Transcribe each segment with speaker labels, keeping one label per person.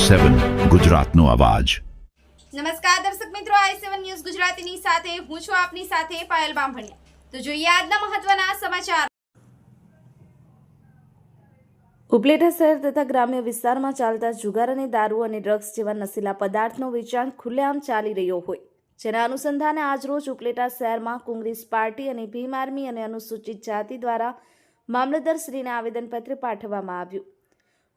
Speaker 1: સેવન ગુજરાતનો અવાજ.
Speaker 2: નમસ્કાર દર્શક મિત્રો આઈ સેવન ન્યૂઝ ગુજરાતીની સાથે હું છું આપની સાથે પાયલ બામભણિયા. તો જોઈએ આજના મહત્વના સમાચાર.
Speaker 3: ઉપલેટા શહેર તથા ગ્રામ્ય વિસ્તારમાં ચાલતા જુગાર અને દારૂ અને ડ્રગ્સ જેવા નશીલા પદાર્થનો વેચાણ ખુલ્લેઆમ ચાલી રહ્યો હોય. જેના અનુસંધાને આજરોજ ઉપલેટા શહેરમાં કોંગ્રેસ પાર્ટી અને ભીમ આર્મી અને અનુસૂચિત જાતિ દ્વારા મામલતદારશ્રીને આવેદનપત્ર પાઠવવામાં આવ્યું.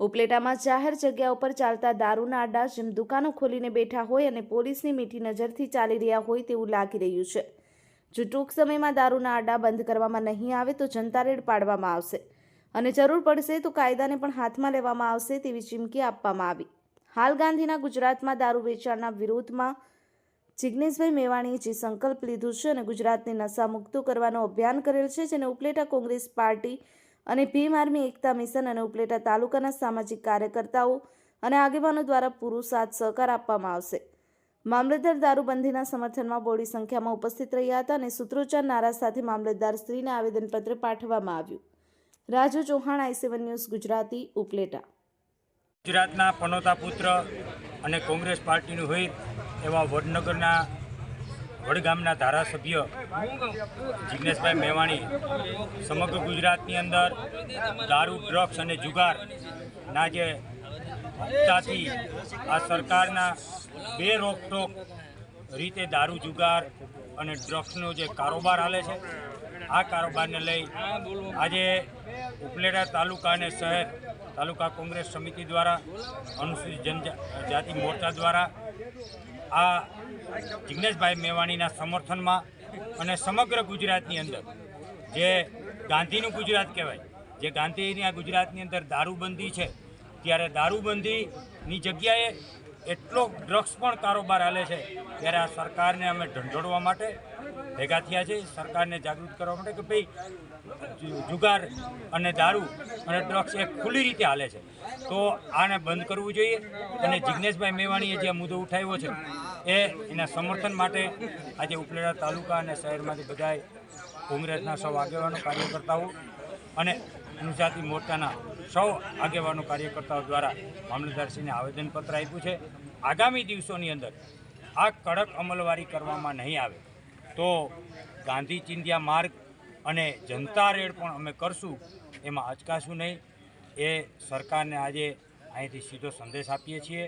Speaker 3: ઉપલેટામાં જાહેર જગ્યા ઉપર ચાલતા દારૂના આડા જેમ દુકાનો ખોલીને બેઠા હોય અને પોલીસની મીઠી નજરથી ચાલી રહ્યા હોય તેવું લાગી રહ્યું છે. જો ટૂંક સમયમાં દારૂના આડા બંધ કરવામાં નહીં આવે તો જનતા રેડ પાડવામાં આવશે. અને જરૂર પડશે તો કાયદાને પણ હાથમાં લેવામાં આવશે તેવી ચીમકી આપવામાં આવી. હાલ ગાંધીના ગુજરાતમાં દારૂ વેચાણના વિરોધમાં જિજ્ઞેશભાઈ મેવાણીએ જે સંકલ્પ લીધું છે અને ગુજરાતને નશા મુક્ત કરવાનો અભિયાન કરેલ છે, જેને ઉપલેટા કોંગ્રેસ પાર્ટી અને ભીમ આર્મી એકતા મિશન અને ઉપલેટા તાલુકાના સામાજિક કાર્યકર્તાઓ અને આગેવાનો દ્વારા પુરુષાર્થ સહકાર આપવામાં આવશે. મામલતદાર દારૂબંધીના સમર્થનમાં બોડી સંખ્યામાં ઉપસ્થિત રહ્યા હતા અને સૂત્રોચ્ચાર નારા સાથે મામલતદાર શ્રીને આવેદનપત્ર પાઠવવામાં આવ્યું. Raju Chauhan, I seven news, Gujarati, Upleta.
Speaker 4: ગુજરાતના પનોતા પુત્ર અને કોંગ્રેસ પાર્ટીનું હોય એવા વડનગરના વડગામના ધારાસભ્ય જિગ્નેશભાઈ મેવાણી, સમગ્ર ગુજરાતની અંદર દારૂ, ડ્રગ્સ અને જુગારના જે હપ્તાથી આ સરકારના બે રોકટોક રીતે દારૂ, જુગાર અને ડ્રગ્સનો જે કારોબાર હાલે છે આ કારોબારને લઈ આજે ઉપલેટા તાલુકા અને શહેર તાલુકા કોંગ્રેસ સમિતિ દ્વારા, અનુસૂચિત જનજાતિ મોરચા દ્વારા આ જિગ્નેશભાઈ મેવાણીના સમર્થનમાં અને સમગ્ર ગુજરાતની અંદર, જે ગાંધીનું ગુજરાત કહેવાય, જે ગાંધીની આ ગુજરાતની અંદર દારૂબંધી છે, ત્યારે દારૂબંધીની જગ્યાએ એટલો ડ્રગ્સ પણ કારોબાર હાલે છે, ત્યારે આ સરકારને અમે ઢંઢોળવા માટે ભેગા થયા છે, સરકારને જાગૃત કરવા માટે કે ભાઈ, જુગાર અને દારૂ અને ડ્રગ્સ એ ખુલ્લી રીતે હાલે છે. તો આને બંધ કરવું જોઈએ અને જિજ્ઞેશભાઈ મેવાણીએ જે મુદ્દો ઉઠાવ્યો છે, એ એના સમર્થન માટે આજે ઉપલેટા તાલુકા અને શહેરમાંથી બધાએ કોંગ્રેસના સૌ આગેવાનો, કાર્યકર્તાઓ અને અનુજાતિ મોરચાના સૌ આગેવાનો, કાર્યકર્તાઓ દ્વારા મામલતદારશ્રીને આવેદનપત્ર આપ્યું છે. આગામી દિવસોની અંદર આ કડક અમલવારી કરવામાં નહીં આવે. તો ગાંધી ચિંધ્યા માર્ગ અને જનતા રેડ પણ અમે કરશું, એમાં અચકાશું નહીં. એ સરકારને આજે અહીંથી સીધો સંદેશ આપીએ છીએ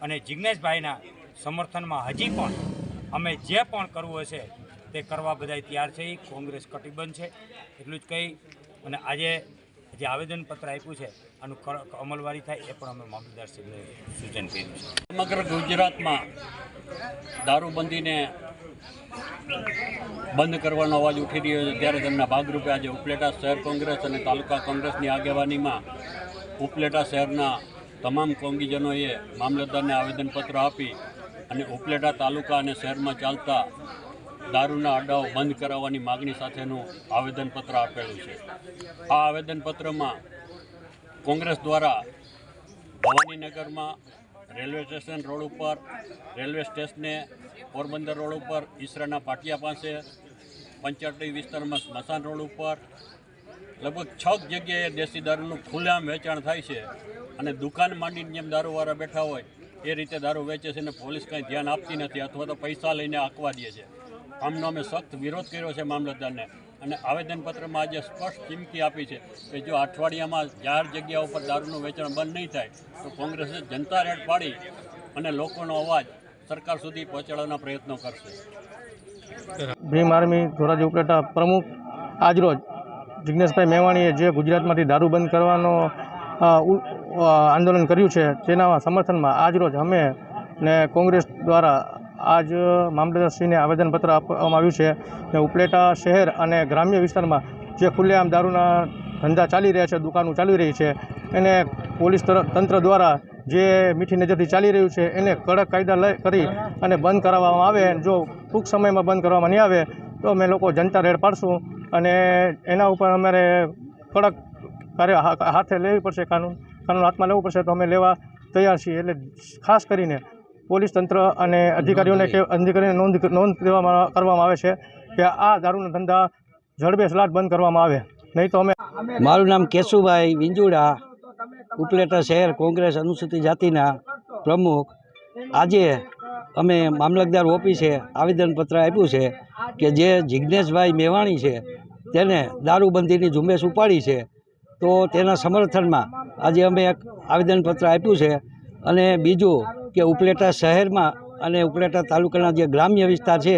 Speaker 4: અને જિજ્ઞેશભાઈના સમર્થનમાં હજી પણ અમે જે પણ કરવું હશે તે કરવા બધા તૈયાર છે. કોંગ્રેસ કટિબંધ છે, એટલું જ કહી અને આજે જે આવેદનપત્ર આપ્યું છે આનું અમલવારી થાય એ પણ અમે મામલતદારશ્રીને સૂચન કર્યું છે.
Speaker 5: સમગ્ર ગુજરાતમાં દારૂબંધીને બંધ કરવાનો અવાજ ઉઠી રહ્યો છે. ત્યારે તેમના ભાગરૂપે આજે ઉપલેટા શહેર કોંગ્રેસ અને તાલુકા કોંગ્રેસની આગેવાનીમાં ઉપલેટા શહેરના તમામ કોંગીજનોએ મામલતદારને આવેદનપત્ર આપી અને ઉપલેટા તાલુકા અને શહેરમાં ચાલતા દારૂના અડ્ડાઓ બંધ કરાવવાની માગણી સાથેનું આવેદનપત્ર આપેલું છે. આ આવેદનપત્રમાં કોંગ્રેસ દ્વારા ભવાનીનગરમાં રેલવે સ્ટેશન રોડ ઉપર, રેલવે સ્ટેશને પોરબંદર રોડ ઉપર, ઈસરાના પાટિયા પાસે, પંચરટી વિસ્તારમાં સ્મશાન રોડ ઉપર, લગભગ છ જગ્યાએ દેશી દારૂનું ખુલ્લેઆમ વેચાણ થાય છે અને દુકાન માંડીને જેમ દારૂવાળા બેઠા હોય, એ રીતે દારૂ વેચે છે અને પોલીસ કાંઈ ધ્યાન આપતી નથી અથવા તો પૈસા લઈને આંકવા દે છે. આમનો અમે સખ્ત વિરોધ કર્યો છે મામલતદારને. અને આવેદનપત્રમાં આજે સ્પષ્ટ ચીમકી આપી છે કે જો અઠવાડિયામાં જાહેર જગ્યા ઉપર દારૂનું વેચાણ બંધ નહીં થાય, તો કોંગ્રેસે જનતા રેડ પાડી અને લોકોનો અવાજ સરકાર સુધી પહોંચાડવાના પ્રયત્નો કરશે.
Speaker 6: ભીમ આર્મી ધોરાજી ઉપલેટા પ્રમુખ આજરોજ જિજ્ઞેશભાઈ મેવાણીએ જે ગુજરાતમાંથી દારૂ બંધ કરવાનો આંદોલન કર્યું છે તેના સમર્થનમાં આજરોજ અમે ને કોંગ્રેસ દ્વારા આજ મામલતદારશ્રીને આવેદનપત્ર આપવામાં આવ્યું છે ને ઉપલેટા શહેર અને ગ્રામ્ય વિસ્તારમાં જે ખુલ્લેઆમ દારૂના ધંધા ચાલી રહ્યા છે, દુકાનો ચાલી રહી છે, એને પોલીસ તર- તંત્ર દ્વારા જે મીઠી નજરથી ચાલી રહ્યું છે, એને કડક કાયદા લઈ, કરી અને બંધ કરાવવામાં આવે. જો ટૂંક સમયમાં બંધ કરવામાં નહીં આવે, તો અમે લોકો જનતા રેડ પાડશું અને એના ઉપર અમારે કડક કાર્ય હાથે લેવી પડશે, કાનૂન કાનૂન હાથમાં લેવું પડશે, તો અમે લેવા તૈયાર છીએ. એટલે ખાસ કરીને પોલીસ તંત્ર અને અધિકારીઓને કે અધિકારીઓને નોંધ નોંધ લેવામાં કરવામાં આવે છે કે આ દારૂના ધંધા જડબે સલાટ બંધ કરવામાં આવે. નહીં તો અમે
Speaker 7: મારું નામ કેશુભાઈ વિંજુડા ઉપલેટા શહેર કોંગ્રેસ અનુસૂચિત જાતિના પ્રમુખ. આજે અમે મામલતદાર ઓફિસે આવેદનપત્ર આપ્યું છે કે જે જિજ્ઞેશભાઈ મેવાણી છે તેને દારૂબંધીની ઝુંબેશ ઉપાડી છે. તો તેના સમર્થનમાં આજે અમે એક આવેદનપત્ર આપ્યું છે અને બીજું કે ઉપલેટા શહેરમાં અને ઉપલેટા તાલુકાના જે ગ્રામ્ય વિસ્તાર છે,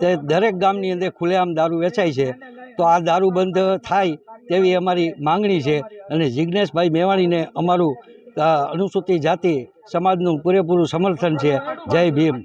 Speaker 7: તે દરેક ગામની અંદર ખુલ્લેઆમ દારૂ વેચાય છે. તો આ દારૂ બંધ થાય તેવી અમારી માંગણી છે અને જિજ્ઞેશભાઈ મેવાણીને અમારું અનુસૂચિત જાતિ સમાજનું પૂરેપૂરું સમર્થન છે. જય ભીમ.